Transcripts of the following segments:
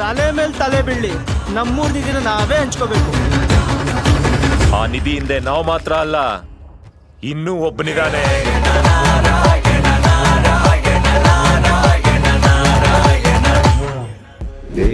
ತಲೆ ಮೇಲೆ ತಲೆ ಬೀಳಿ ನಮ್ಮೂರ್ ನಿಧಿನ ನಾವೇ ಹಂಚ್ಕೋಬೇಕು. ಆ ನಿಧಿ ಹಿಂದೆ ನಾವು ಮಾತ್ರ ಅಲ್ಲ ಇನ್ನೂ ಒಬ್ಬನಿದಾನೆ.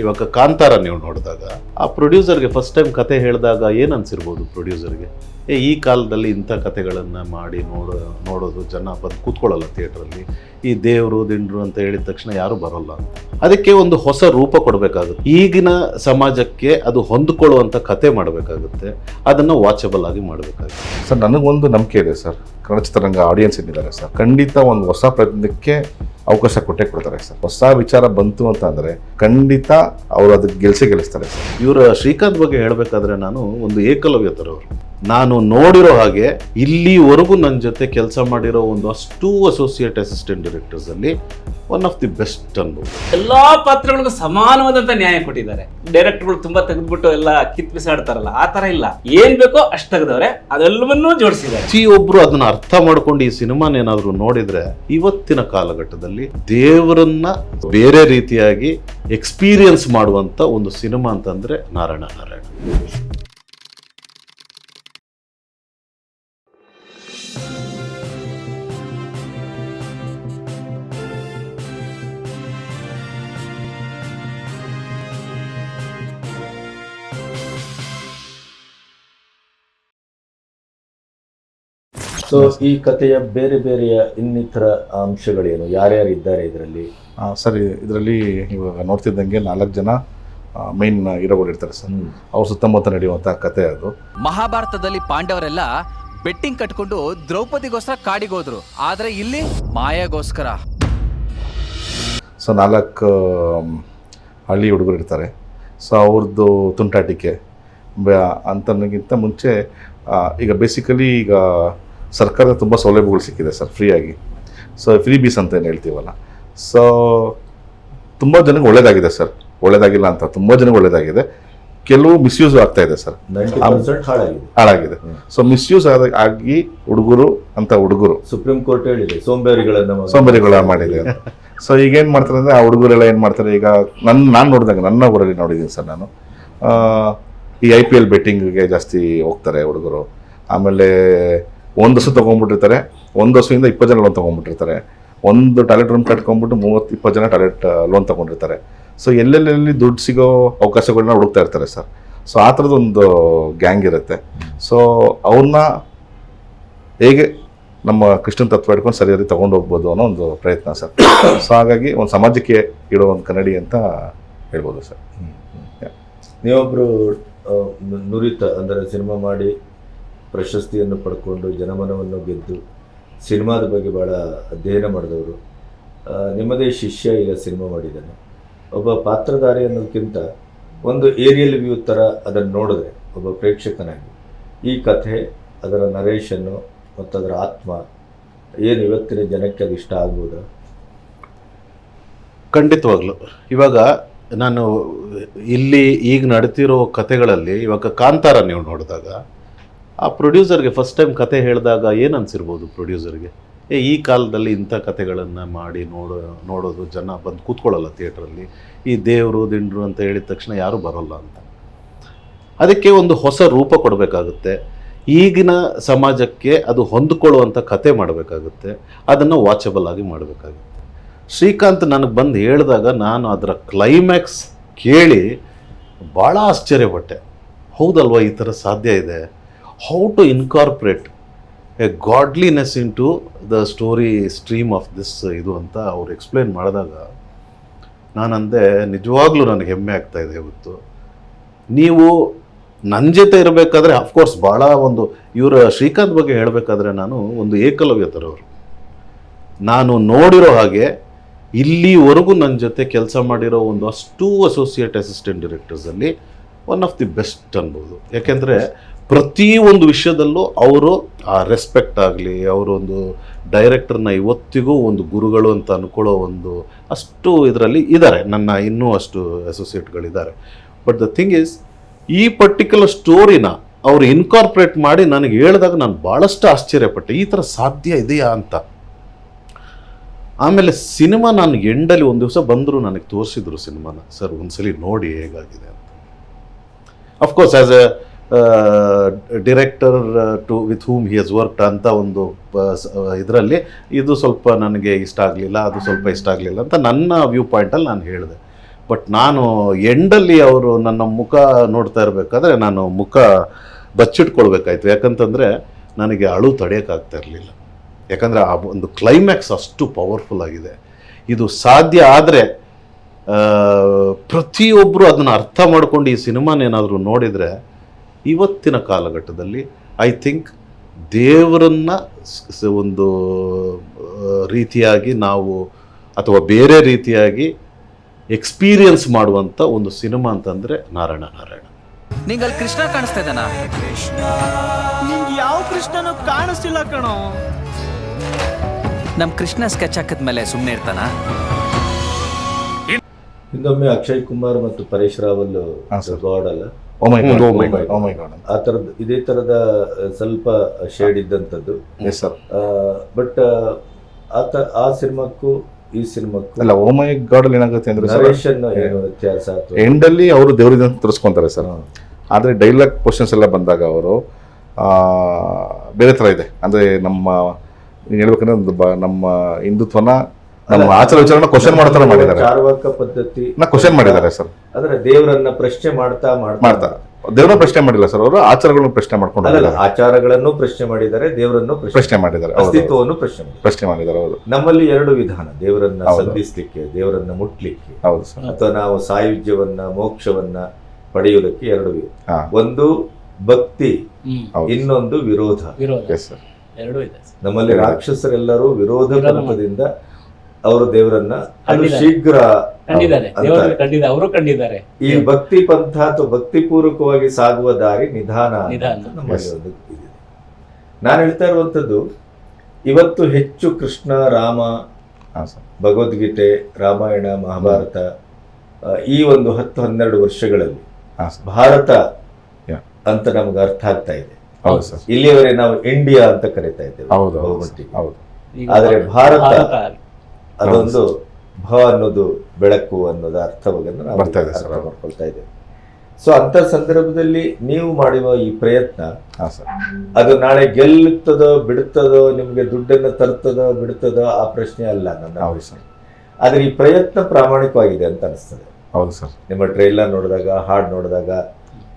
ಇವಾಗ ಕಾಂತಾರ ನೀವು ನೋಡಿದಾಗ ಆ ಪ್ರೊಡ್ಯೂಸರ್ಗೆ ಫಸ್ಟ್ ಟೈಮ್ ಕತೆ ಹೇಳಿದಾಗ ಏನು ಅನ್ಸಿರ್ಬೋದು ಪ್ರೊಡ್ಯೂಸರ್ಗೆ? ಏ ಈ ಕಾಲದಲ್ಲಿ ಇಂಥ ಕತೆಗಳನ್ನು ಮಾಡಿ ನೋಡೋ ನೋಡೋದು ಜನ ಬಂದು ಕೂತ್ಕೊಳ್ಳಲ್ಲ ಥಿಯೇಟ್ರಲ್ಲಿ ಈ ದೇವರು ದಿಂಡ್ರು ಅಂತ ಹೇಳಿದ ತಕ್ಷಣ ಯಾರೂ ಬರೋಲ್ಲ ಅಂತ. ಅದಕ್ಕೆ ಒಂದು ಹೊಸ ರೂಪ ಕೊಡಬೇಕಾಗುತ್ತೆ. ಈಗಿನ ಸಮಾಜಕ್ಕೆ ಅದು ಹೊಂದಿಕೊಳ್ಳುವಂಥ ಕತೆ ಮಾಡಬೇಕಾಗುತ್ತೆ. ಅದನ್ನು ವಾಚಬಲ್ ಆಗಿ ಮಾಡಬೇಕಾಗುತ್ತೆ. ಸರ್ ನನಗೊಂದು ನಂಬಿಕೆ ಇದೆ ಸರ್. ಕನ್ನಡ ಚಿತ್ರರಂಗ ಆಡಿಯನ್ಸ್ ಏನಿದ್ದಾರೆ ಸರ್ ಖಂಡಿತ ಒಂದು ಹೊಸ ಪ್ರಯತ್ನಕ್ಕೆ ಅವಕಾಶ ಕೊಟ್ಟೆ ಕೊಡ್ತಾರೆ ಸರ್. ಹೊಸ ವಿಚಾರ ಬಂತು ಅಂತ ಅಂದರೆ ಖಂಡಿತ ಅವರು ಅದಕ್ಕೆ ಗೆಲ್ಸೇ ಗೆಲ್ಲಿಸ್ತಾರೆ ಸರ್. ಇವರ ಶ್ರೀಕಾಂತ್ ಬಗ್ಗೆ ಹೇಳಬೇಕಾದ್ರೆ ನಾನು ಒಂದು ಏಕಲವ್ಯ ಥರವರು ನಾನು ನೋಡಿರೋ ಹಾಗೆ ಇಲ್ಲಿವರೆಗೂ ನನ್ನ ಜೊತೆ ಕೆಲಸ ಮಾಡಿರೋ ಒಂದು ಅಷ್ಟು ಅಸೋಸಿಯೇಟ್ ಅಸಿಸ್ಟೆಂಟ್ ಡೈರೆಕ್ಟರ್ಸ್ ಅಲ್ಲಿ ಒನ್ ಆಫ್ ದಿ ಬೆಸ್ಟ್ ಅನ್ಬೋದು. ಎಲ್ಲಾ ಪಾತ್ರಗಳಿಗೂ ಸಮಾನವಾದಂತ ನ್ಯಾಯ ಕೊಟ್ಟಿದ್ದಾರೆ. ಡೈರೆಕ್ಟರ್ಗಳು ತುಂಬಾ ತೆಗೆದ್ಬಿಟ್ಟು ಎಲ್ಲ ಕಿತ್ ಬಿಸಾಡ್ತಾರಲ್ಲ ಆ ತರ ಇಲ್ಲ. ಏನ್ ಬೇಕೋ ಅಷ್ಟ್ ತೆಗೆದವ್ರೆ ಅದೆಲ್ಲವನ್ನೂ ಜೋಡಿಸಿದ್ದಾರೆ. ಪ್ರತಿಯೊಬ್ರು ಅದನ್ನ ಅರ್ಥ ಮಾಡ್ಕೊಂಡು ಈ ಸಿನಿಮಾನ ಏನಾದ್ರು ನೋಡಿದ್ರೆ ಇವತ್ತಿನ ಕಾಲಘಟ್ಟದಲ್ಲಿ ದೇವರನ್ನ ಬೇರೆ ರೀತಿಯಾಗಿ ಎಕ್ಸ್ಪೀರಿಯನ್ಸ್ ಮಾಡುವಂತ ಒಂದು ಸಿನಿಮಾ ಅಂತಂದ್ರೆ ನಾರಾಯಣ ನಾರಾಯಣ. ಸೊ ಈ ಕಥೆಯ ಬೇರೆ ಬೇರೆಯ ಇನ್ನಿತರ ಅಂಶಗಳೇನು? ಯಾರ್ಯಾರು ಇದ್ದಾರೆ ಇದರಲ್ಲಿ? ಆ, ಸರ್ ಇದರಲ್ಲಿ ಇವಾಗ ನೋಡ್ತಿದ್ದಂಗೆ ನಾಲ್ಕು ಜನ ಮೈನ್ ಹೀರೋಗಳು ಇರ್ತಾರೆ ಸರ್. ಅವ್ರ ಸುತ್ತಮುತ್ತ ನಡೆಯುವಂಥ ಕತೆ ಅದು. ಮಹಾಭಾರತದಲ್ಲಿ ಪಾಂಡವರೆಲ್ಲ ಬೆಟ್ಟಿಂಗ್ ಕಟ್ಕೊಂಡು ದ್ರೌಪದಿಗೋಸ್ಕರ ಕಾಡಿಗೋದ್ರು ಆದ್ರೆ ಇಲ್ಲಿ ಮಾಯಾಗೋಸ್ಕರ. ಸೊ ನಾಲ್ಕು ಹಳ್ಳಿ ಹುಡುಗರು ಇರ್ತಾರೆ. ಸೊ ಅವ್ರದ್ದು ತುಂಟಾಟಿಕೆ. ಬ- ಅಂತನಗಿಂತ ಮುಂಚೆ ಈಗ ಬೇಸಿಕಲಿ ಈಗ ಸರ್ಕಾರದ ತುಂಬ ಸೌಲಭ್ಯಗಳು ಸಿಕ್ಕಿದೆ ಸರ್ ಫ್ರೀಯಾಗಿ. ಸೊ ಫ್ರೀ ಬೀಸ್ ಅಂತ ಏನು ಹೇಳ್ತೀವಲ್ಲ. ಸೊ ತುಂಬ ಜನಕ್ಕೆ ಒಳ್ಳೇದಾಗಿದೆ ಸರ್. ಒಳ್ಳೇದಾಗಿಲ್ಲ ಅಂತ ತುಂಬ ಜನಕ್ಕೆ ಒಳ್ಳೇದಾಗಿದೆ. ಕೆಲವು ಮಿಸ್ಯೂಸ್ ಆಗ್ತಾ ಇದೆ ಸರ್. ಹಾಳಾಗಿದೆ. ಸೊ ಮಿಸ್ಯೂಸ್ ಆದ ಆಗಿ ಹುಡುಗರು ಅಂತ ಹುಡುಗರು. ಸುಪ್ರೀಂ ಕೋರ್ಟ್ ಹೇಳಿದೆ ಸೋಂಬೇರಿಗಳನ್ನ ಸೋಂಬೇರಿಗಳ ಮಾಡಿದೆ ಸೊ ಈಗ ಏನು ಮಾಡ್ತಾರೆ ಅಂದರೆ ಆ ಹುಡುಗರೆಲ್ಲ ಏನು ಮಾಡ್ತಾರೆ ಈಗ ನನ್ನ ನಾನು ನೋಡಿದಾಗ ನನ್ನ ಊರಲ್ಲಿ ನೋಡಿದ್ದೀನಿ ಸರ್ ನಾನು. ಈ ಐ ಪಿ ಎಲ್ ಬೆಟ್ಟಿಂಗ್ಗೆ ಜಾಸ್ತಿ ಹೋಗ್ತಾರೆ ಹುಡುಗರು. ಆಮೇಲೆ ಒಂದು ಹಸು ತೊಗೊಂಡ್ಬಿಟ್ಟಿರ್ತಾರೆ, ಒಂದು ಹಸುವಿಂದ ಇಪ್ಪತ್ತು ಜನ ಲೋನ್ ತೊಗೊಂಡ್ಬಿಟ್ಟಿರ್ತಾರೆ. ಒಂದು ಟಾಯ್ಲೆಟ್ ರೂಮ್ ಕಟ್ಕೊಂಡ್ಬಿಟ್ಟು ಮೂವತ್ತು, ಇಪ್ಪತ್ತು ಜನ ಟಾಯ್ಲೆಟ್ ಲೋನ್ ತೊಗೊಂಡಿರ್ತಾರೆ. ಸೊ ಎಲ್ಲೆಲ್ಲೆಲ್ಲಿ ದುಡ್ಡು ಸಿಗೋ ಅವಕಾಶಗಳನ್ನ ಹುಡುಕ್ತಾ ಇರ್ತಾರೆ ಸರ್. ಸೊ ಆ ಥರದೊಂದು ಗ್ಯಾಂಗ್ ಇರುತ್ತೆ. ಸೊ ಅವ್ರನ್ನ ಹೇಗೆ ನಮ್ಮ ಕೃಷ್ಣನ್ ತತ್ವ ಹಿಡ್ಕೊಂಡು ಸರಿಯಾಗಿ ತೊಗೊಂಡು ಹೋಗ್ಬೋದು ಅನ್ನೋ ಒಂದು ಪ್ರಯತ್ನ ಸರ್. ಸೊ ಹಾಗಾಗಿ ಒಂದು ಸಮಾಜಕ್ಕೆ ಇಡೋ ಒಂದು ಕನ್ನಡಿ ಅಂತ ಹೇಳ್ಬೋದು ಸರ್. ನೀವೊಬ್ಬರು ನುರಿತ ಅಂದರೆ ಸಿನಿಮಾ ಮಾಡಿ ಪ್ರಶಸ್ತಿಯನ್ನು ಪಡ್ಕೊಂಡು ಜನಮನವನ್ನು ಗೆದ್ದು ಸಿನಿಮಾದ ಬಗ್ಗೆ ಭಾಳ ಅಧ್ಯಯನ ಮಾಡಿದವರು. ನಿಮ್ಮದೇ ಶಿಷ್ಯ ಈಗ ಸಿನಿಮಾ ಮಾಡಿದ್ದಾನೆ. ಒಬ್ಬ ಪಾತ್ರಧಾರಿ ಅನ್ನೋದಕ್ಕಿಂತ ಒಂದು ಏರಿಯಲ್ ವ್ಯೂ ಥರ ಅದನ್ನು ನೋಡಿದ್ರೆ ಒಬ್ಬ ಪ್ರೇಕ್ಷಕನಾಗಿ ಈ ಕಥೆ, ಅದರ ನರೇಶನ್ನು ಮತ್ತು ಅದರ ಆತ್ಮ ಏನು ಇವತ್ತಿನ ಜನಕ್ಕೆ ಅದು ಇಷ್ಟ ಆಗ್ಬೋದಾ? ಖಂಡಿತವಾಗ್ಲು. ಇವಾಗ ನಾನು ಇಲ್ಲಿ ಈಗ ನಡೀತಿರೋ ಕಥೆಗಳಲ್ಲಿ ಇವಾಗ ಕಾಂತಾರ ನೀವು ನೋಡಿದಾಗ ಆ ಪ್ರೊಡ್ಯೂಸರ್ಗೆ ಫಸ್ಟ್ ಟೈಮ್ ಕತೆ ಹೇಳಿದಾಗ ಏನು ಅನಿಸಿರ್ಬೋದು ಪ್ರೊಡ್ಯೂಸರ್ಗೆ? ಏ, ಈ ಕಾಲದಲ್ಲಿ ಇಂಥ ಕತೆಗಳನ್ನು ಮಾಡಿ ನೋಡೋ, ನೋಡೋದು ಜನ ಬಂದು ಕೂತ್ಕೊಳ್ಳಲ್ಲ ಥಿಯೇಟ್ರಲ್ಲಿ. ಈ ದೇವರು, ದಿಂಡ್ರು ಅಂತ ಹೇಳಿದ ತಕ್ಷಣ ಯಾರೂ ಬರೋಲ್ಲ ಅಂತ. ಅದಕ್ಕೆ ಒಂದು ಹೊಸ ರೂಪ ಕೊಡಬೇಕಾಗುತ್ತೆ. ಈಗಿನ ಸಮಾಜಕ್ಕೆ ಅದು ಹೊಂದಿಕೊಳ್ಳುವಂಥ ಕತೆ ಮಾಡಬೇಕಾಗುತ್ತೆ. ಅದನ್ನು ವಾಚಬಲ್ ಆಗಿ ಮಾಡಬೇಕಾಗುತ್ತೆ. ಶ್ರೀಕಾಂತ್ ನನಗೆ ಬಂದು ಹೇಳಿದಾಗ ನಾನು ಅದರ ಕ್ಲೈಮ್ಯಾಕ್ಸ್ ಕೇಳಿ ಭಾಳ ಆಶ್ಚರ್ಯಪಟ್ಟೆ. ಹೌದಲ್ವಾ ಈ ಥರ ಸಾಧ್ಯ ಇದೆ? How to incorporate a godliness into the story stream of this ಇದು ಅಂತ ಅವ್ರು ಎಕ್ಸ್ಪ್ಲೇನ್ ಮಾಡಿದಾಗ ನಾನಂದೆ, ನಿಜವಾಗ್ಲೂ ನನಗೆ ಹೆಮ್ಮೆ ಆಗ್ತಾ ಇದೆ ಇವತ್ತು. ನೀವು ನನ್ನ ಜೊತೆ ಇರಬೇಕಾದ್ರೆ ಅಫ್ಕೋರ್ಸ್ ಭಾಳ ಒಂದು, ಇವರ ಶ್ರೀಕಾಂತ್ ಬಗ್ಗೆ ಹೇಳಬೇಕಾದ್ರೆ ನಾನು ಒಂದು ಏಕಲವ್ಯ ಥರವರು ನಾನು ನೋಡಿರೋ ಹಾಗೆ ಇಲ್ಲಿವರೆಗೂ ನನ್ನ ಜೊತೆ ಕೆಲಸ ಮಾಡಿರೋ ಒಂದು ಅಷ್ಟು ಅಸೋಸಿಯೇಟ್ ಅಸಿಸ್ಟೆಂಟ್ ಡೈರೆಕ್ಟರ್ಸಲ್ಲಿ ಒನ್ ಆಫ್ ದಿ ಬೆಸ್ಟ್ ಅನ್ಬೋದು. ಯಾಕೆಂದರೆ ಪ್ರತಿ ಒಂದು ವಿಷಯದಲ್ಲೂ ಅವರು, ಆ ರೆಸ್ಪೆಕ್ಟ್ ಆಗಲಿ ಅವರೊಂದು ಡೈರೆಕ್ಟರ್ನ ಇವತ್ತಿಗೂ ಒಂದು ಗುರುಗಳು ಅಂತ ಅಂದ್ಕೊಳ್ಳೋ ಒಂದು ಅಷ್ಟು ಇದರಲ್ಲಿ ಇದ್ದಾರೆ ನನ್ನ ಇನ್ನೂ ಅಷ್ಟು ಅಸೋಸಿಯೇಟ್ಗಳಿದ್ದಾರೆ ಬಟ್ ದ ಥಿಂಗ್ ಈಸ್ ಈ ಪರ್ಟಿಕ್ಯುಲರ್ ಸ್ಟೋರಿನ ಅವರು ಇನ್ಕಾರ್ಪೊರೇಟ್ ಮಾಡಿ ನನಗೆ ಹೇಳಿದಾಗ ನಾನು ಭಾಳಷ್ಟು ಆಶ್ಚರ್ಯಪಟ್ಟೆ. ಈ ಥರ ಸಾಧ್ಯ ಇದೆಯಾ ಅಂತ. ಆಮೇಲೆ ಸಿನಿಮಾ ನಾನು ಎಂಡಲ್ಲಿ ಒಂದು ದಿವಸ ಬಂದರು ನನಗೆ ತೋರಿಸಿದ್ರು ಸಿನಿಮಾನ. ಸರ್, ಒಂದ್ಸಲಿ ನೋಡಿ ಹೇಗಾಗಿದೆ ಅಂತ. Of course as a director to with whom he has worked ಅಂತ ಒಂದು ಇದರಲ್ಲಿ ಇದು ಸ್ವಲ್ಪ ನನಗೆ ಇಷ್ಟ ಆಗಲಿಲ್ಲ ಅದು ಸ್ವಲ್ಪ ಇಷ್ಟ ಆಗಲಿಲ್ಲ ಅಂತ ನನ್ನ ವ್ಯೂ ಪಾಯಿಂಟಲ್ಲಿ ನಾನು ಹೇಳಿದೆ. ಬಟ್ ನಾನು ಎಂಡಲ್ಲಿ ಅವರು ನನ್ನ ಮುಖ ನೋಡ್ತಾ ಇರಬೇಕಾದ್ರೆ ನಾನು ಮುಖ ಬಚ್ಚಿಟ್ಕೊಳ್ಬೇಕಾಯ್ತು. ಯಾಕಂತಂದರೆ ನನಗೆ ಅಳು ತಡೆಯೋಕ್ಕಾಗ್ತಾ ಇರಲಿಲ್ಲ. ಯಾಕಂದರೆ ಆ ಒಂದು ಕ್ಲೈಮ್ಯಾಕ್ಸ್ ಅಷ್ಟು ಪವರ್ಫುಲ್ ಆಗಿದೆ. ಇದು ಸಾಧ್ಯ ಆದರೆ ಪ್ರತಿಯೊಬ್ಬರು ಅದನ್ನು ಅರ್ಥ ಮಾಡ್ಕೊಂಡು ಈ ಸಿನಿಮಾನೇನಾದರೂ ನೋಡಿದರೆ ಇವತ್ತಿನ ಕಾಲಘಟ್ಟದಲ್ಲಿ ಐ ಥಿಂಕ್ ದೇವರನ್ನ ಒಂದು ರೀತಿಯಾಗಿ ನಾವು ಅಥವಾ ಬೇರೆ ರೀತಿಯಾಗಿ ಎಕ್ಸ್ಪೀರಿಯನ್ಸ್ ಮಾಡುವಂಥ ಒಂದು ಸಿನಿಮಾ ಅಂತಂದರೆ ನಾರಾಯಣ ನಾರಾಯಣ. ನಿಂಗಲ್ಲಿ ಕೃಷ್ಣ ಕಾಣಿಸ್ತಾ ಇದ್ದಾನ? ನಿಂಗೆ ಯಾವ ಕೃಷ್ಣನೂ ಕಾಣಿಸ್ತಿಲ್ಲ ಕಣೋ. ನಮ್ಮ ಕೃಷ್ಣ ಸ್ಕೆಚ್ ಹಾಕಿದ್ಮೇಲೆ ಸುಮ್ಮನೆ ಇರ್ತಾನ? ಹಿಂದೊಮ್ಮೆ ಅಕ್ಷಯ್ ಕುಮಾರ್ ಮತ್ತು ಪರೇಶ್ ರಾವಲ್. ಗಾಡ್ ಅಲ್ಲ? Oh my God oh my oh God ಓ ಆ ತರದ ಇದೇ ತರದ ಸ್ವಲ್ಪ ಶೇಡ್ ಇದ್ದಂಥದ್ದು ಎಸ್ ಸರ್ ಬಟ್ ಆತ ಆ ಸಿನಿಮಾಕ್ಕೂ ಈ ಸಿನಿಮಾಕ್ಕೂ ಅಲ್ಲ ಓ ಮೈ ಗಾಡ್ ಅಲ್ಲಿ ಏನಾಗುತ್ತೆ ಅಂದ್ರೆ ನರೇಷನ್ ನರೇಶನ್ ಏನು ವ್ಯತ್ಯಾಸ ಎಂಡ್ ಎಂಡಲ್ಲಿ ಅವರು ದೇವರಿಂದ ತೋರಿಸ್ಕೊಂತಾರೆ ಸರ್ ಆದರೆ ಡೈಲಾಗ್ ಪೋರ್ಷನ್ಸ್ ಎಲ್ಲ ಬಂದಾಗ ಅವರು ಬೇರೆ ಥರ ಇದೆ. ಅಂದರೆ ನಮ್ಮ ನೀನ್ ಹೇಳ್ಬೇಕಂದ್ರೆ ಒಂದು ಬ- ನಮ್ಮ ಹಿಂದುತ್ವನ ನಮ್ಮ ಆಚಾರ ವಿಚಾರನ ಕ್ವಶನ್ ಮಾಡ್ತಾರ ಮಾಡಿದ್ದಾರೆ. ಚಾರ್ವಾಕ ಪದ್ಧತಿ ನಾ ಕ್ವಶನ್ ಮಾಡಿದ್ದಾರೆ ಸರ್ ಅಂದ್ರೆ ದೇವರನ್ನ ಪ್ರಶ್ನೆ ಮಾಡ್ತಾ ಮಾಡ್ತಾ ದೇವರ ಪ್ರಶ್ನೆ ಮಾಡಿಲ್ಲ ಸರ್ ಅವರು ಆಚಾರಗಳನ್ನು ಪ್ರಶ್ನೆ ಮಾಡ್ಕೊಂಡು. ಆಚಾರಗಳನ್ನು ಪ್ರಶ್ನೆ ಮಾಡಿದ್ದಾರೆ ದೇವರನ್ನು ಪ್ರಶ್ನೆ ಮಾಡಿದ್ದಾರೆ. ಅಸ್ತಿತ್ವವನ್ನು ಪ್ರಶ್ನೆ ಮಾಡಿದ್ದಾರೆ. ಪ್ರಶ್ನೆ ಮಾಡಿದ್ದಾರೆ ಹೌದು. ನಮ್ಮಲ್ಲಿ ಎರಡು ವಿಧಾನ ದೇವರನ್ನ ಸಂಧಿಸಲಿಕ್ಕೆ ದೇವರನ್ನ ಮುಟ್ಲಿಕ್ಕೆ. ಹೌದು ಸರ್ ಅಥವಾ ನಾವು ಸಾಯುಜ್ಯವನ್ನ ಮೋಕ್ಷವನ್ನ ಪಡೆಯುವುದಕ್ಕೆ ಎರಡು ವಿಧ. ಒಂದು ಭಕ್ತಿ ಇನ್ನೊಂದು ವಿರೋಧ. ವಿರೋಧ. ಎಸ್ ಸರ್ ಎರಡೂ ಇದೆ ನಮ್ಮಲ್ಲಿ ರಾಕ್ಷಸರೆಲ್ಲರೂ ವಿರೋಧ ಪಂಥದಿಂದ ಅವರು ದೇವರನ್ನ ಅದು. ಶೀಘ್ರ ಕಂಡಿದ್ದಾರೆ ಅವರು ಕಂಡಿದ್ದಾರೆ ಈ ಭಕ್ತಿ ಪಂಥ ಅಥವಾ ಭಕ್ತಿ ಪೂರ್ವಕವಾಗಿ ಸಾಗುವ ದಾರಿ ನಿಧಾನ ನಾನು ಹೇಳ್ತಾ ಇರುವಂತದ್ದು ಇವತ್ತು ಹೆಚ್ಚು ಕೃಷ್ಣ ರಾಮ ಭಗವದ್ಗೀತೆ ರಾಮಾಯಣ ಮಹಾಭಾರತ ಈ ಒಂದು ಹತ್ತು ಹನ್ನೆರಡು ವರ್ಷಗಳಲ್ಲಿ ಹಾಂ ಭಾರತ ಅಂತ ನಮ್ಗೆ ಅರ್ಥ ಆಗ್ತಾ ಇದೆ. ಹೌದು ಸರ್. ಇಲ್ಲಿಯವರೆಗೆ ನಾವು ಇಂಡಿಯಾ ಅಂತ ಕರಿತಾ ಇದ್ದೇವೆ. ಹೌದು ಹೌದು ಹೌದು. ಆದರೆ ಭಾರತ ಅದೊಂದು ಭ ಅನ್ನೋದು ಬೆಳಕು ಅನ್ನೋದು ಅರ್ಥವಾಗಿ ನಾವು ಅರ್ಥ. ಮಾಡ್ಕೊಳ್ತಾ ಇದ್ದೇವೆ. ಸೊ ಅಂತ ಸಂದರ್ಭದಲ್ಲಿ ನೀವು ಮಾಡುವ ಈ ಪ್ರಯತ್ನ ಹಾಂ ಸರ್. ಅದು ನಾಳೆ ಗೆಲ್ಲುತ್ತದೋ ಬಿಡುತ್ತದೋ ನಿಮ್ಗೆ ದುಡ್ಡನ್ನು ತರುತ್ತದೋ ಬಿಡುತ್ತದೋ ಆ ಪ್ರಶ್ನೆ ಅಲ್ಲ ನನ್ನ ಆದರೆ ಆದ್ರೆ ಈ ಪ್ರಯತ್ನ ಪ್ರಾಮಾಣಿಕವಾಗಿದೆ ಅಂತ ಅನಿಸ್ತದೆ. ಹೌದು ಸರ್. ನಿಮ್ಮ ಟ್ರೈಲರ್ ನೋಡಿದಾಗ ಹಾಡು ನೋಡಿದಾಗ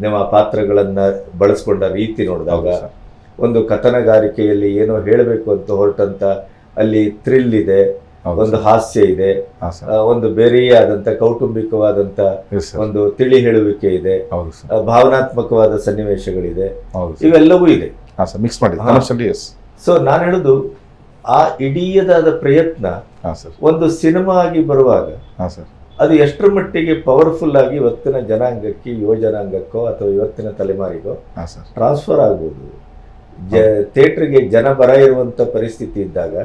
ನಿಮ್ಮ ಪಾತ್ರಗಳನ್ನ ಬಳಸ್ಕೊಂಡ ರೀತಿ ನೋಡಿದಾಗ ಒಂದು ಕಥನಗಾರಿಕೆಯಲ್ಲಿ ಏನೋ ಹೇಳಬೇಕು ಅಂತ ಹೊರಟಂತ ಅಲ್ಲಿ ಥ್ರಿಲ್ ಇದೆ. ಒಂದು ಹಾಸ್ಯ ಇದೆ. ಒಂದು ಬೇರೆಯೇ ಆದಂತ ಕೌಟುಂಬಿಕವಾದಂತ ಒಂದು ತಿಳಿ ಹೇಳುವಿಕೆ ಇದೆ. ಭಾವನಾತ್ಮಕವಾದ ಸನ್ನಿವೇಶಗಳಿದೆ. ಇವೆಲ್ಲವೂ ಇದೆ. ಮಿಕ್ಸ್ ಮಾಡಿ. ಸೊ ನಾನು ಹೇಳುದು ಆ ಇಡೀಯದಾದ ಪ್ರಯತ್ನ ಒಂದು ಸಿನಿಮಾ ಆಗಿ ಬರುವಾಗ ಅದು ಎಷ್ಟರ ಮಟ್ಟಿಗೆ ಪವರ್ಫುಲ್ ಆಗಿ ಇವತ್ತಿನ ಜನಾಂಗಕ್ಕೆ ಯುವ ಜನಾಂಗಕ್ಕೋ ಅಥವಾ ಇವತ್ತಿನ ತಲೆಮಾರಿಗೋ ಟ್ರಾನ್ಸ್ಫರ್ ಆಗ್ಬೋದು. ಥಿಯೇಟ್ರಿಗೆ ಜನ ಬರ ಇರುವಂತ ಪರಿಸ್ಥಿತಿ ಇದ್ದಾಗ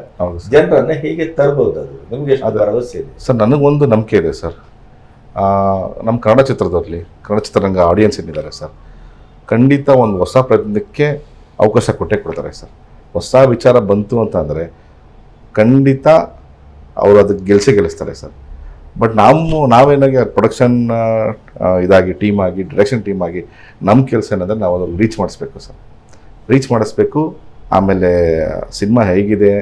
ಜನರನ್ನ ಹೇಗೆ ತರಬಹುದು ಅದು? ನಿಮ್ಗೆ ಭರವಸೆ ಇದೆ? ಸರ್ ನನಗೊಂದು ನಂಬಿಕೆ ಇದೆ ಸರ್. ನಮ್ಮ ಕನ್ನಡ ಚಿತ್ರದಲ್ಲಿ ಕನ್ನಡ ಚಿತ್ರರಂಗ ಆಡಿಯನ್ಸ್ ಏನಿದ್ದಾರೆ ಸರ್ ಖಂಡಿತ ಒಂದು ಹೊಸ ಪ್ರಯತ್ನಕ್ಕೆ ಅವಕಾಶ ಕೊಟ್ಟೇ ಕೊಡ್ತಾರೆ ಸರ್. ಹೊಸ ವಿಚಾರ ಬಂತು ಅಂತ ಅಂದರೆ ಖಂಡಿತ ಅವರು ಅದಕ್ಕೆ ಗೆಲ್ಸೇ ಗೆಲ್ಲಿಸ್ತಾರೆ ಸರ್. ಬಟ್ ನಾವು ನಾವೇನಾಗಿ ಪ್ರೊಡಕ್ಷನ್ ಇದಾಗಿ ಟೀಮ್ ಆಗಿ ಡೈರೆಕ್ಷನ್ ಟೀಮ್ ಆಗಿ ನಮ್ಮ ಕೆಲಸ ಏನಂದರೆ ನಾವು ಅದನ್ನು ರೀಚ್ ಮಾಡಿಸ್ಬೇಕು ಸರ್. ರೀಚ್ ಮಾಡಿಸ್ಬೇಕು. ಆಮೇಲೆ ಸಿನಿಮಾ ಹೇಗಿದೆ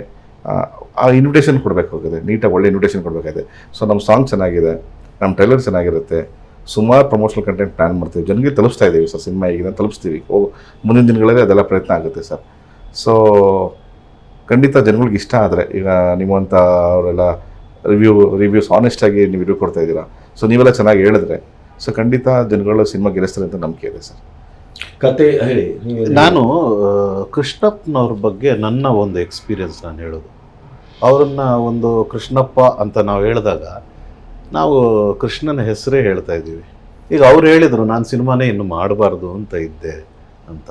ಆ, ಇನ್ವಿಟೇಷನ್ ಕೊಡಬೇಕಾಗಿದೆ ನೀಟಾಗಿ ಒಳ್ಳೆ ಇನ್ವಿಟೇಷನ್ ಕೊಡಬೇಕಾಗಿದೆ. ಸೊ ನಮ್ಮ ಸಾಂಗ್ ಚೆನ್ನಾಗಿದೆ ನಮ್ಮ ಟ್ರೈಲರ್ ಚೆನ್ನಾಗಿರುತ್ತೆ. ಸುಮಾರು ಪ್ರಮೋಷನಲ್ ಕಂಟೆಂಟ್ ಪ್ಲ್ಯಾನ್ ಮಾಡ್ತೀವಿ. ಜನಗೆ ತಲುಪಿಸ್ತಾ ಇದ್ದೀವಿ ಸರ್ ಸಿನಿಮಾ ಈಗ ತಲುಪಿಸ್ತೀವಿ. ಓ ಮುಂದಿನ ದಿನಗಳಲ್ಲಿ ಅದೆಲ್ಲ ಪ್ರಯತ್ನ ಆಗುತ್ತೆ ಸರ್. ಸೊ ಖಂಡಿತ ಜನಗಳಿಗೆ ಇಷ್ಟ ಆದರೆ ಈಗ ನಿಮ್ಮಂಥ ಅವರೆಲ್ಲ ರಿವ್ಯೂ ರಿವ್ಯೂಸ್ ಆನೆಸ್ಟಾಗಿ ನೀವು ರಿವ್ಯೂ ಕೊಡ್ತಾ ಇದ್ದೀರಾ. ಸೊ ನೀವೆಲ್ಲ ಚೆನ್ನಾಗಿ ಹೇಳಿದ್ರೆ ಸೊ ಖಂಡಿತ ಜನಗಳು ಸಿನಿಮಾ ಗೆಲ್ಲಿಸ್ತಾರೆ ಅಂತ ನಂಬಿಕೆ ಇದೆ ಸರ್. ಕತೆ ಹೇಳಿ ನಾನು ಕೃಷ್ಣಪ್ಪನವ್ರ ಬಗ್ಗೆ ನನ್ನ ಒಂದು ಎಕ್ಸ್ಪೀರಿಯನ್ಸ್ ನಾನು ಹೇಳೋದು. ಅವರನ್ನ ಒಂದು ಕೃಷ್ಣಪ್ಪ ಅಂತ ನಾವು ಹೇಳಿದಾಗ, ನಾವು ಕೃಷ್ಣನ ಹೆಸರೇ ಹೇಳ್ತಾ ಇದ್ದೀವಿ. ಈಗ ಅವ್ರು ಹೇಳಿದರು, ನಾನು ಸಿನಿಮಾನೇ ಇನ್ನು ಮಾಡಬಾರ್ದು ಅಂತ ಇದ್ದೆ ಅಂತ.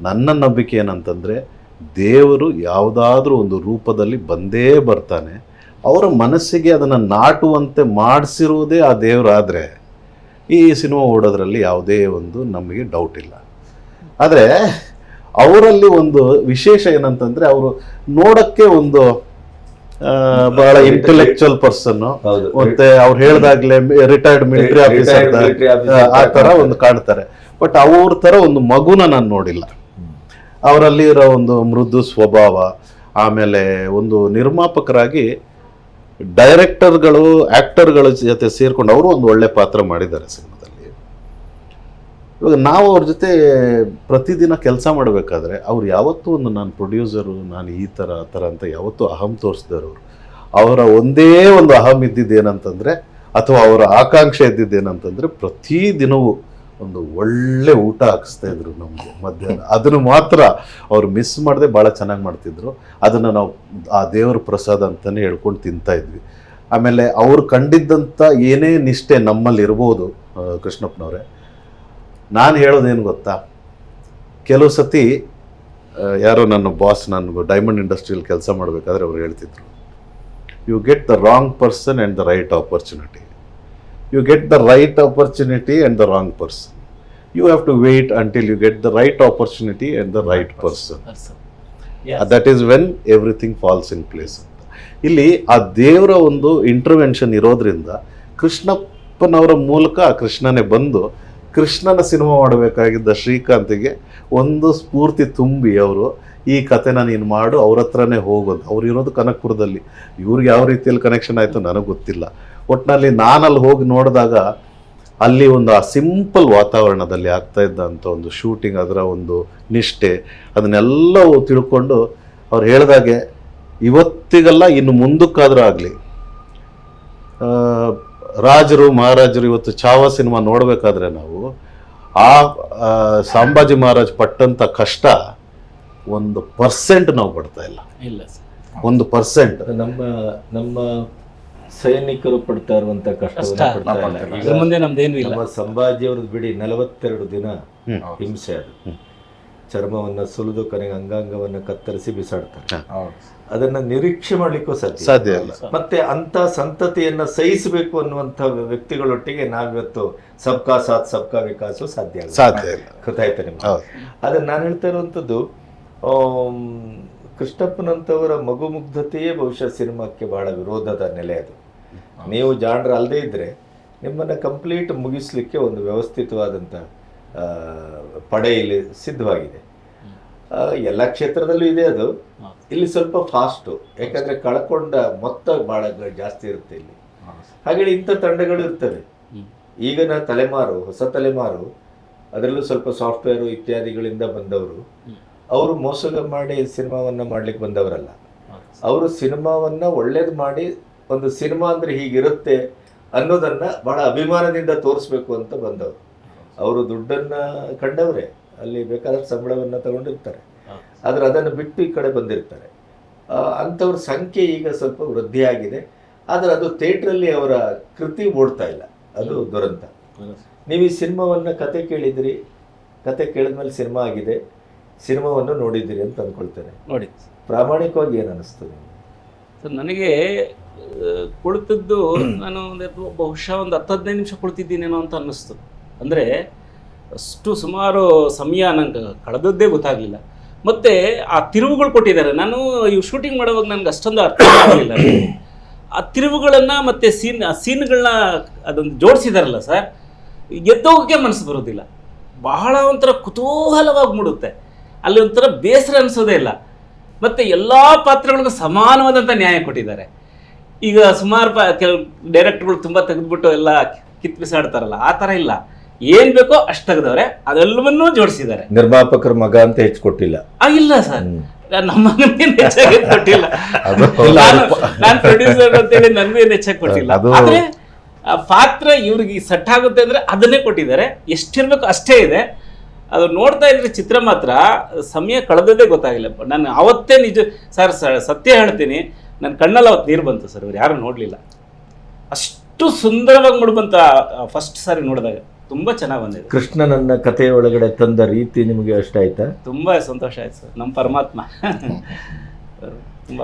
ನನ್ನ ನಂಬಿಕೆ ಏನಂತಂದರೆ, ದೇವರು ಯಾವುದಾದ್ರೂ ಒಂದು ರೂಪದಲ್ಲಿ ಬಂದೇ ಬರ್ತಾನೆ. ಅವರ ಮನಸ್ಸಿಗೆ ಅದನ್ನು ನಾಟುವಂತೆ ಮಾಡಿಸಿರುವುದೇ ಆ ದೇವರಾದರೆ. ಈ ಸಿನಿಮಾ ಓಡೋದ್ರಲ್ಲಿ ಯಾವುದೇ ಒಂದು ನಮಗೆ ಡೌಟ್ ಇಲ್ಲ. ಆದರೆ ಅವರಲ್ಲಿ ಒಂದು ವಿಶೇಷ ಏನಂತಂದರೆ ಅವರು ನೋಡೋಕ್ಕೆ ಒಂದು ಬಹಳ ಇಂಟೆಲೆಕ್ಚುಯಲ್ ಪರ್ಸನ್ ಮತ್ತೆ ಅವ್ರು ಹೇಳ್ದಾಗ್ಲೇ ರಿಟೈರ್ಡ್ ಮಿಲಿಟರಿ ಆಫೀಸರ್ ಆ ತರ ಒಂದು ಕಾಣ್ತಾರೆ. ಬಟ್ ಅವ್ರ ತರ ಒಂದು ಮಗುನ ನಾನು ನೋಡಿಲ್ಲ. ಅವರಲ್ಲಿ ಇರೋ ಒಂದು ಮೃದು ಸ್ವಭಾವ ಆಮೇಲೆ ಒಂದು ನಿರ್ಮಾಪಕರಾಗಿ ಡೈರೆಕ್ಟರ್ಗಳು, ಆಕ್ಟರ್ಗಳ ಜೊತೆ ಸೇರಿಕೊಂಡು ಅವರು ಒಂದು ಒಳ್ಳೆ ಪಾತ್ರ ಮಾಡಿದ್ದಾರೆ ಸಿನಿಮಾದಲ್ಲಿ. ಇವಾಗ ನಾವು ಅವ್ರ ಜೊತೆ ಪ್ರತಿದಿನ ಕೆಲಸ ಮಾಡಬೇಕಾದ್ರೆ ಅವ್ರು ಯಾವತ್ತೂ ಒಂದು ನಾನು ಪ್ರೊಡ್ಯೂಸರು, ನಾನು ಈ ಥರ, ಆ ಥರ ಅಂತ ಯಾವತ್ತೂ ಅಹಂ ತೋರಿಸಿದವರು ಅವರ ಒಂದೇ ಒಂದು ಅಹಂ ಇದ್ದಿದ್ದೇನಂತಂದರೆ ಅಥವಾ ಅವರ ಆಕಾಂಕ್ಷೆ ಇದ್ದಿದ್ದೇನಂತಂದರೆ ಪ್ರತಿದಿನವೂ ಒಂದು ಒಳ್ಳೆ ಊಟ ಹಾಕಿಸ್ತಾ ಇದ್ರು ನಮಗೆ ಮಧ್ಯಾಹ್ನ. ಅದನ್ನು ಮಾತ್ರ ಅವ್ರು ಮಿಸ್ ಮಾಡದೆ ಭಾಳ ಚೆನ್ನಾಗಿ ಮಾಡ್ತಿದ್ರು. ಅದನ್ನು ನಾವು ಆ ದೇವರ ಪ್ರಸಾದ ಅಂತಲೇ ಹೇಳ್ಕೊಂಡು ತಿಂತಾ ಇದ್ವಿ. ಆಮೇಲೆ ಅವ್ರು ಕಂಡಿದ್ದಂಥ ಏನೇ ನಿಷ್ಠೆ ನಮ್ಮಲ್ಲಿ ಇರ್ಬೋದು ಕೃಷ್ಣಪ್ಪನವರೇ, ನಾನು ಹೇಳೋದೇನು ಗೊತ್ತಾ? ಕೆಲವು ಸತಿ ಯಾರೋ ನನ್ನ ಬಾಸ್ ನಾನು ಡೈಮಂಡ್ ಇಂಡಸ್ಟ್ರಿಯಲ್ಲಿ ಕೆಲಸ ಮಾಡಬೇಕಾದ್ರೆ ಅವ್ರು ಹೇಳ್ತಿದ್ರು you get the wrong person and the right opportunity you get the right opportunity and the wrong person you have to wait until you get the right opportunity and the right person that is when everything falls in place ಅಂತ ಇಲ್ಲಿ ಆ ದೇವರ ಒಂದು intervention ಇರೋದ್ರಿಂದ ಕೃಷ್ಣಪ್ಪನವರ ಮೂಲಕ ಆ ಕೃಷ್ಣನೇ ಬಂದು ಕೃಷ್ಣನ ಸಿನಿಮಾ ಮಾಡಬೇಕಾಗಿದ್ದ ಶ್ರೀಕಾಂತಿಗೆ ಒಂದು ಸ್ಫೂರ್ತಿ ತುಂಬಿ ಅವರು, ಈ ಕತೆನ ನೀನು ಮಾಡು, ಅವ್ರ ಹತ್ರನೇ ಹೋಗೋದು. ಅವ್ರು ಇರೋದು ಕನಕಪುರದಲ್ಲಿ. ಇವ್ರಿಗೆ ಯಾವ ರೀತಿಯಲ್ಲಿ ಕನೆಕ್ಷನ್ ಆಯಿತು ನನಗೆ ಗೊತ್ತಿಲ್ಲ. ಒಟ್ಟಿನಲ್ಲಿ ನಾನಲ್ಲಿ ಹೋಗಿ ನೋಡಿದಾಗ ಅಲ್ಲಿ ಒಂದು ಆ ಸಿಂಪಲ್ ವಾತಾವರಣದಲ್ಲಿ ಆಗ್ತಾ ಇದ್ದಂಥ ಒಂದು ಶೂಟಿಂಗ್ ಅದರ ಒಂದು ನಿಷ್ಠೆ, ಅದನ್ನೆಲ್ಲವೂ ತಿಳ್ಕೊಂಡು ಅವ್ರು ಹೇಳಿದಾಗೆ, ಇವತ್ತಿಗೆಲ್ಲ, ಇನ್ನು ಮುಂದಕ್ಕಾದರೂ ಆಗಲಿ. ರಾಜರು, ಮಹಾರಾಜರು ಇವತ್ತು ಚಾವ ಸಿನಿಮಾ ನೋಡಬೇಕಾದ್ರೆ ನಾವು. ಆ ಸಂಭಾಜಿ ಮಹಾರಾಜ್ ಪಟ್ಟಂತ ಕಷ್ಟ ಒಂದು ಪರ್ಸೆಂಟ್ ನಾವು ಪಡ್ತಾ ಇಲ್ಲ. ಇಲ್ಲ ಸರ್. ಒಂದು ಪರ್ಸೆಂಟ್ ನಮ್ಮ ನಮ್ಮ ಸೈನಿಕರು ಪಡ್ತಾ ಇರುವಂತ ಕಷ್ಟವನ್ನ ಕಷ್ಟ. ಮುಂದೆ ನಮ್ದೇನು ಇಲ್ಲ. ನಮ್ಮ ಸಂಭಾಜಿ ಅವ್ರದ್ದು ಬಿಡಿ ನಲವತ್ತೆರಡು ದಿನ ಹಿಂಸೆ ಅದು. ಚರ್ಮವನ್ನ ಸುಲಿದು ಕೊನೆಗೆ ಅಂಗಾಂಗವನ್ನ ಕತ್ತರಿಸಿ ಬಿಸಾಡ್ತಾರೆ. ಅದನ್ನ ನಿರೀಕ್ಷೆ ಮಾಡ್ಲಿಕ್ಕೂ ಸಾಧ್ಯ ಸಾಧ್ಯ ಇಲ್ಲ. ಮತ್ತೆ ಅಂತ ಸಂತತಿಯನ್ನ ಸಹಿಸಬೇಕು ಅನ್ನುವಂಥ ವ್ಯಕ್ತಿಗಳೊಟ್ಟಿಗೆ ನಾವಿವತ್ತು ಸಬ್ಕಾ ಸಾಥ್ ಸಬ್ಕಾ ವಿಕಾಸು ಸಾಧ್ಯ. ಸಾಧ್ಯ ಗೊತ್ತಾಯ್ತಾ ನಿಮ್ಗೆ. ಆದ್ರೆ ನಾನು ಹೇಳ್ತಾ ಇರುವಂಥದ್ದು ಕೃಷ್ಣಪ್ಪನಂತವರ ಮಗು ಮುಗ್ಧತೆಯೇ ಬಹುಶಃ ಸಿನಿಮಾಕ್ಕೆ ಬಹಳ ವಿರೋಧದ ನೆಲೆ ಅದು. ನೀವು ಜಾಣರ ಅಲ್ಲದೆ ಇದ್ರೆ ನಿಮ್ಮನ್ನ ಕಂಪ್ಲೀಟ್ ಮುಗಿಸ್ಲಿಕ್ಕೆ ಒಂದು ವ್ಯವಸ್ಥಿತವಾದಂಥ ಆ, ಪಡೆ ಇಲ್ಲಿ ಸಿದ್ಧವಾಗಿದೆ ಎಲ್ಲ ಕ್ಷೇತ್ರದಲ್ಲೂ ಇದೆ ಅದು. ಇಲ್ಲಿ ಸ್ವಲ್ಪ ಫಾಸ್ಟು. ಯಾಕಂದರೆ ಕಳ್ಕೊಂಡ ಮೊತ್ತ ಭಾಳ ಜಾಸ್ತಿ ಇರುತ್ತೆ ಇಲ್ಲಿ. ಹಾಗೆ ಇಂಥ ತಂಡಗಳು ಇರ್ತವೆ. ಈಗಿನ ತಲೆಮಾರು ಹೊಸ ತಲೆಮಾರು ಅದರಲ್ಲೂ ಸ್ವಲ್ಪ ಸಾಫ್ಟ್ವೇರು ಇತ್ಯಾದಿಗಳಿಂದ ಬಂದವರು ಅವರು ಮೋಸಗ ಮಾಡಿ ಸಿನಿಮಾವನ್ನು ಮಾಡ್ಲಿಕ್ಕೆ ಬಂದವರಲ್ಲ. ಅವರು ಸಿನಿಮಾವನ್ನು ಒಳ್ಳೇದು ಮಾಡಿ ಒಂದು ಸಿನಿಮಾ ಅಂದರೆ ಹೀಗಿರುತ್ತೆ ಅನ್ನೋದನ್ನು ಭಾಳ ಅಭಿಮಾನದಿಂದ ತೋರಿಸ್ಬೇಕು ಅಂತ ಬಂದವರು. ಅವರು ದುಡ್ಡನ್ನ ಕಂಡವರೇ. ಅಲ್ಲಿ ಬೇಕಾದಷ್ಟು ಸಂಬಳವನ್ನ ತಗೊಂಡಿರ್ತಾರೆ. ಆದ್ರೆ ಅದನ್ನು ಬಿಟ್ಟು ಈ ಕಡೆ ಬಂದಿರ್ತಾರೆ. ಅಂಥವ್ರ ಸಂಖ್ಯೆ ಈಗ ಸ್ವಲ್ಪ ವೃದ್ಧಿಯಾಗಿದೆ ಆದರೆ ಅದು ಥಿಯೇಟ್ರಲ್ಲಿ ಅವರ ಕೃತಿ ಓಡ್ತಾ ಇಲ್ಲ. ಅದು ದುರಂತ. ನೀವು ಈ ಸಿನಿಮಾವನ್ನ ಕತೆ ಕೇಳಿದ್ರಿ. ಕತೆ ಕೇಳಿದ್ಮೇಲೆ ಸಿನಿಮಾ ಆಗಿದೆ. ಸಿನಿಮಾವನ್ನು ನೋಡಿದ್ದೀರಿ ಅಂತ ಅಂದ್ಕೊಳ್ತೇನೆ ನೋಡಿ. ಪ್ರಾಮಾಣಿಕವಾಗಿ ಏನು ನಿಮ್ಗೆ? ಸರ್ ನನಗೆ ಕುಳಿತದ್ದು ನಾನು ಒಂದು ಬಹುಶಃ ಒಂದು ಹತ್ತು ಹದಿನೈದು ನಿಮಿಷ ಕುಳಿತಿದ್ದೀನೇನೋ ಅಂತ ಅನ್ನಿಸ್ತು. ಅಂದರೆ ಅಷ್ಟು ಸುಮಾರು ಸಮಯ ನಂಗೆ ಕಳೆದದ್ದೇ ಗೊತ್ತಾಗಲಿಲ್ಲ. ಮತ್ತು ಆ ತಿರುವುಗಳು ಕೊಟ್ಟಿದ್ದಾರೆ. ನಾನು ಇವು ಶೂಟಿಂಗ್ ಮಾಡುವಾಗ ನನಗೆ ಅಷ್ಟೊಂದು ಅರ್ಥ ಆಗಲಿಲ್ಲ. ಆ ತಿರುವುಗಳನ್ನು ಮತ್ತು ಸೀನ್ ಆ ಸೀನ್ಗಳನ್ನ ಅದೊಂದು ಜೋಡಿಸಿದಾರಲ್ಲ ಸರ್ ಎದ್ದೋಗಕ್ಕೆ ಮನಸ್ಸು ಬರೋದಿಲ್ಲ. ಬಹಳ ಒಂಥರ ಕುತೂಹಲವಾಗಿ ಮೂಡುತ್ತೆ. ಅಲ್ಲಿ ಒಂಥರ ಬೇಸರ ಅನಿಸೋದೇ ಇಲ್ಲ. ಮತ್ತು ಎಲ್ಲ ಪಾತ್ರಗಳಿಗೂ ಸಮಾನವಾದಂಥ ನ್ಯಾಯ ಕೊಟ್ಟಿದ್ದಾರೆ. ಈಗ ಸುಮಾರು ಪ, ಕೆಲವು ಡೈರೆಕ್ಟ್ರುಗಳು ತುಂಬ ತೆಗೆದುಬಿಟ್ಟು ಎಲ್ಲ ಕಿತ್ ಬಿಸಾಡ್ತಾರಲ್ಲ ಆ ಥರ ಇಲ್ಲ. ಏನು ಬೇಕೋ ಅಷ್ಟು ತೆಗೆದವ್ರೆ ಅದೆಲ್ಲವನ್ನೂ ಜೋಡಿಸಿದ್ದಾರೆ. ನಿರ್ಮಾಪಕರ ಮಗ ಅಂತ ಹೆಚ್ಚು ಕೊಟ್ಟಿಲ್ಲ. ಆ ಇಲ್ಲ ಸರ್. ನಮ್ಮ ಹೆಚ್ಚಾಗಿ ಕೊಟ್ಟಿಲ್ಲ. ನಾನು ಪ್ರೊಡ್ಯೂಸರ್ ಅಂತೇಳಿ ಹೆಚ್ಚಾಗಿ ಕೊಟ್ಟಿಲ್ಲ. ಆದ್ರೆ ಆ ಪಾತ್ರ ಇವ್ರಿಗೆ ಸೆಟ್ ಆಗುತ್ತೆ ಅಂದ್ರೆ ಅದನ್ನೇ ಕೊಟ್ಟಿದ್ದಾರೆ. ಎಷ್ಟಿರ್ಬೇಕು ಅಷ್ಟೇ ಇದೆ. ಅದು ನೋಡ್ತಾ ಇದ್ರೆ ಚಿತ್ರ ಮಾತ್ರ ಸಮಯ ಕಳೆದದೇ ಗೊತ್ತಾಗಿಲ್ಲ. ನಾನು ಅವತ್ತೇ ನಿಜ ಸರ್ ಸತ್ಯ ಹೇಳ್ತೀನಿ. ನನ್ನ ಕಣ್ಣಲ್ಲಿ ಅವತ್ತು ನೀರು ಬಂತು ಸರ್ ಇವ್ರು ಯಾರು ನೋಡಲಿಲ್ಲ. ಅಷ್ಟು ಸುಂದರವಾಗಿ ಮೂಡ್ಬಂತ ಫಸ್ಟ್ ಸಾರಿ ನೋಡಿದಾಗ. ತುಂಬ ಚೆನ್ನಾಗಿ ಬಂದಿದೆ. ಕೃಷ್ಣನನ್ನ ಕಥೆಯ ಒಳಗಡೆ ತಂದ ರೀತಿ ನಿಮಗೆ ಅಷ್ಟ ಆಯ್ತಾ ತುಂಬಾ ಸಂತೋಷ ಆಯ್ತು ಸರ್. ನಮ್ಮ ಪರಮಾತ್ಮ. ತುಂಬ